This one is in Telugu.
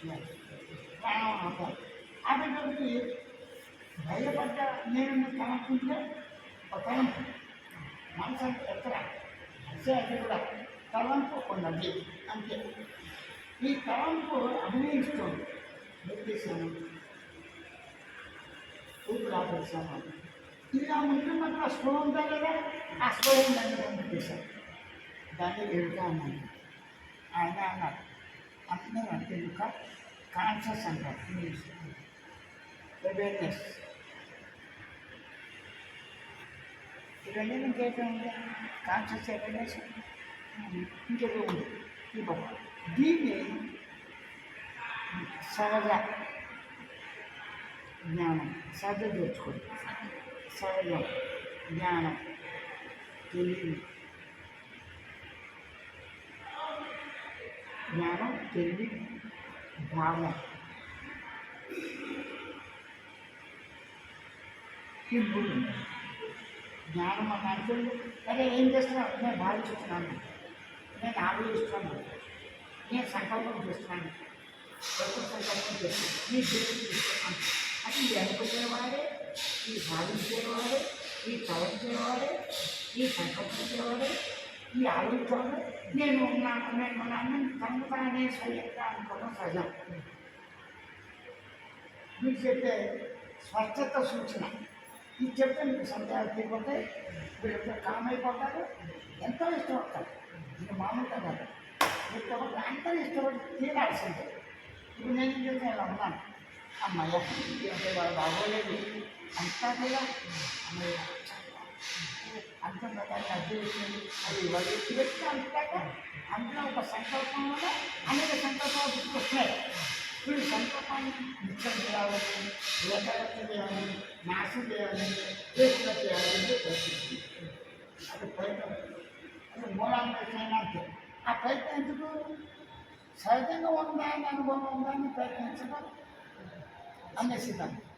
ప్రాణం ఆపాలి ఆపేటప్పటికి భయపడ్డ నేను తలంపుంటే ఒక తలంపు మనసు అంటే ఎక్కడ మనసే అది కూడా తలంపు ఉన్నది అంతే ఈ తలంపు అభినయిస్తుంది పెట్టేశాను ఊపిరి ఆపేశాను ఇలా ముందు ఉంటున్నప్పుడు ఆ స్లో ఉందా కదా ఆ స్లో ఉందని చేశాను దాన్ని ఎడుతా అన్నాను ఆయన అన్నారు అందరూ అంటే ఇంకా కాన్షియస్ అంటారు ఇంగ్లీష్ అవేర్నెస్ ఇవన్నీ ఇంకేదో ఉంది కాన్షియస్ అవేర్నెస్ ఇంకేదో ఉంది ఈ బాబా దీన్ని సహజ జ్ఞానం సహజ తెచ్చుకోండి సహజం జ్ఞానం తెలివి జ్ఞానం తెలివి భావం ఇప్పుడు జ్ఞానం అన్న అనుకుంది అరే ఏం చేస్తున్నావు నేను భావిస్తున్నాను నేను ఆలోచిస్తున్నాను నేను సంకల్పం చేస్తున్నాను ఎప్పుడు సంకల్పం చేస్తున్నాను నీ దేవుడు చేస్తున్నాను అది ఈ అనుకునేవాడే ఈ భావించేవాడే ఈ తలంచేవాడే ఈ సంకల్పించేవాడే ఈ ఆలోచించేవాడు నేను ఉన్నాను నేను ఉన్నాను తను తానే స్వయంగా అనుకోవడం సహజం. మీకు చెప్పే స్పష్టత సూచన. ఇది చెప్తే మీకు సందేహాలు తీరిపోతే వీళ్ళంతా కామ్ అయిపోతారు ఎంతో ఇష్టపడతారు. ఇది మామూలుగా కాదు. ఇష్టపడి అందరూ ఇష్టపడి తీరాల్సిందే. ఇప్పుడు నేను ఏం చేస్తే ఇలా ఉన్నాను. అమ్మయ్య అంటే వాళ్ళు బాగోలేదు. అంతా కూడా అమ్మయ్య అంత ప్రకారం అర్థం వచ్చింది అది వాళ్ళు వ్యక్తి అంతటాక అందులో ఒక సంకల్పం వల్ల అనేక సంకల్పాలు గుర్తుకొస్తున్నాయి ఇప్పుడు సంకల్పాన్ని నిత్యం చేయాలని లేఖలత్త చేయాలని నాశనం చేయాలని చేతులు చేయాలని ప్రయత్నిస్తుంది. అది ప్రయత్నం. అది మూలాంతరైనా అంతే. ఆ ప్రయత్నం ఎందుకు? సహజంగా ఉందా? అనుభవం ఉందా? అని ప్రయత్నించడం అనే సిద్ధాంతం.